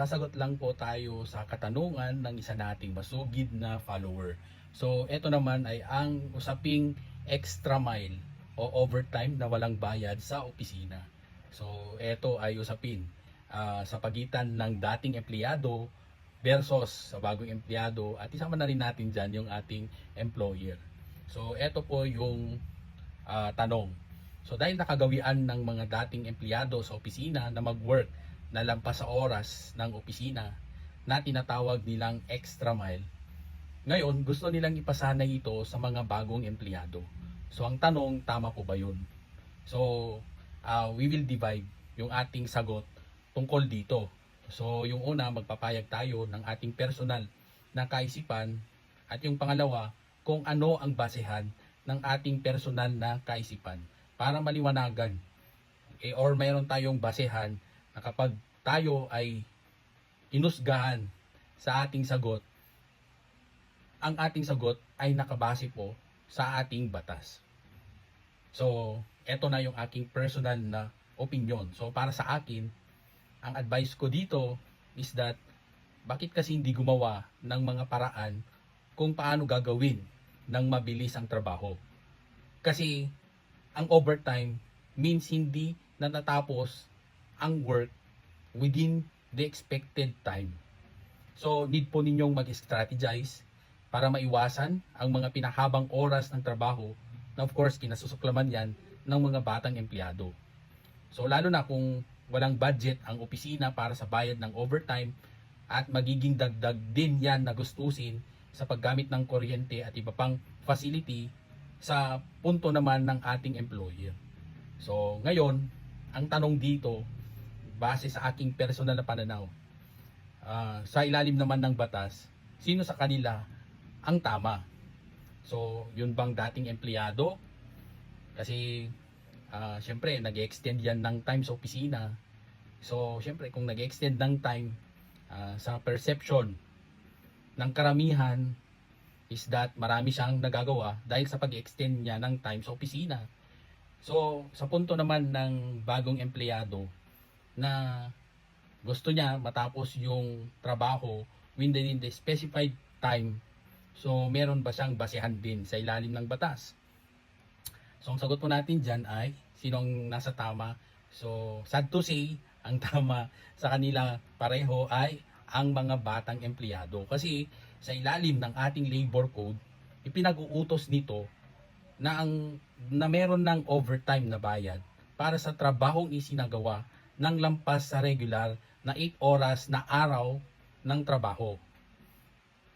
sasagot lang po tayo sa katanungan ng isa nating masugid na follower. So, ito naman ay ang usaping extra mile o overtime na walang bayad sa opisina. So, ito ay usapin ah, sa pagitan ng dating empleyado versus sa bagong empleyado at isama na rin natin dyan yung ating employer. So, ito po yung ah, tanong. So, dahil nakagawian ng mga dating empleyado sa opisina na mag-work na lampas sa oras ng opisina na tinatawag nilang extra mile. Ngayon, gusto nilang ipasanay ito sa mga bagong empleyado. So, ang tanong, tama po ba yun? So, ah, we will divide yung ating sagot tungkol dito. So, yung una, magpapayag tayo ng ating personal na kaisipan at yung pangalawa, kung ano ang basehan ng ating personal na kaisipan para maliwanagan eh, or mayroon tayong basehan na kapag tayo ay inusgahan sa ating sagot, ang ating sagot ay nakabase po sa ating batas. So, eto na yung aking personal na opinion. So, para sa akin, ang advice ko dito is that bakit kasi hindi gumawa ng mga paraan kung paano gagawin ng mabilis ang trabaho. Kasi ang overtime means hindi natatapos ang work within the expected time. So, need po ninyong mag-strategize para maiwasan ang mga pinahabang oras ng trabaho na of course kinasusuklaman yan ng mga batang empleyado. So, lalo na kung walang budget ang opisina para sa bayad ng overtime at magiging dagdag din yan na gustusin sa paggamit ng kuryente at iba pang facility sa punto naman ng ating employer. So, ngayon, ang tanong dito, base sa aking personal na pananaw, ah, sa ilalim naman ng batas, sino sa kanila ang tama? So, yun bang dating empleyado? Kasi, ah, syempre, nag-extend yan ng time sa opisina. So, syempre, kung nag-extend ng time ah, sa perception ng karamihan is that marami siyang nagagawa dahil sa pag-extend niya ng time sa opisina. So, sa punto naman ng bagong empleyado na gusto niya matapos yung trabaho within the specified time, so meron ba siyang basehan din sa ilalim ng batas? So, ang sagot po natin dyan ay sinong nasa tama. So, sad to say, ang tama sa kanila pareho ay ang mga batang empleyado. Kasi sa ilalim ng ating labor code, ipinag-uutos nito na ang na meron ng overtime na bayad para sa trabahong isinagawa ng lampas sa regular na 8 oras na araw ng trabaho.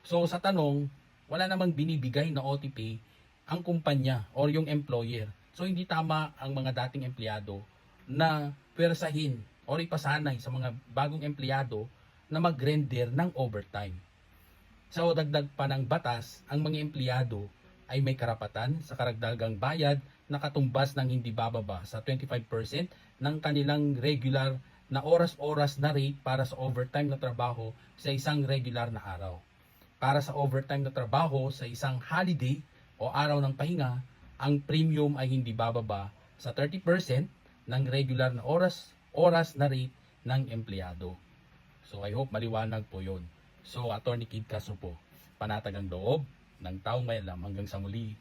So sa tanong, wala namang binibigay na OT pay ang kumpanya or yung employer. So hindi tama ang mga dating empleyado na pwersahin or ipasanay sa mga bagong empleyado na mag-render ng overtime. Sa dagdag pa ng batas, ang mga empleyado ay may karapatan sa karagdagang bayad na katumbas ng hindi bababa sa 25% ng kanilang regular na oras-oras na rate para sa overtime na trabaho sa isang regular na araw. Para sa overtime na trabaho sa isang holiday o araw ng pahinga, ang premium ay hindi bababa sa 30% ng regular na oras oras na rate ng empleyado. So I hope maliwanag po yon. So Attorney Kid Kaso po, panatag ang loob ng taong may alam hanggang sa muli.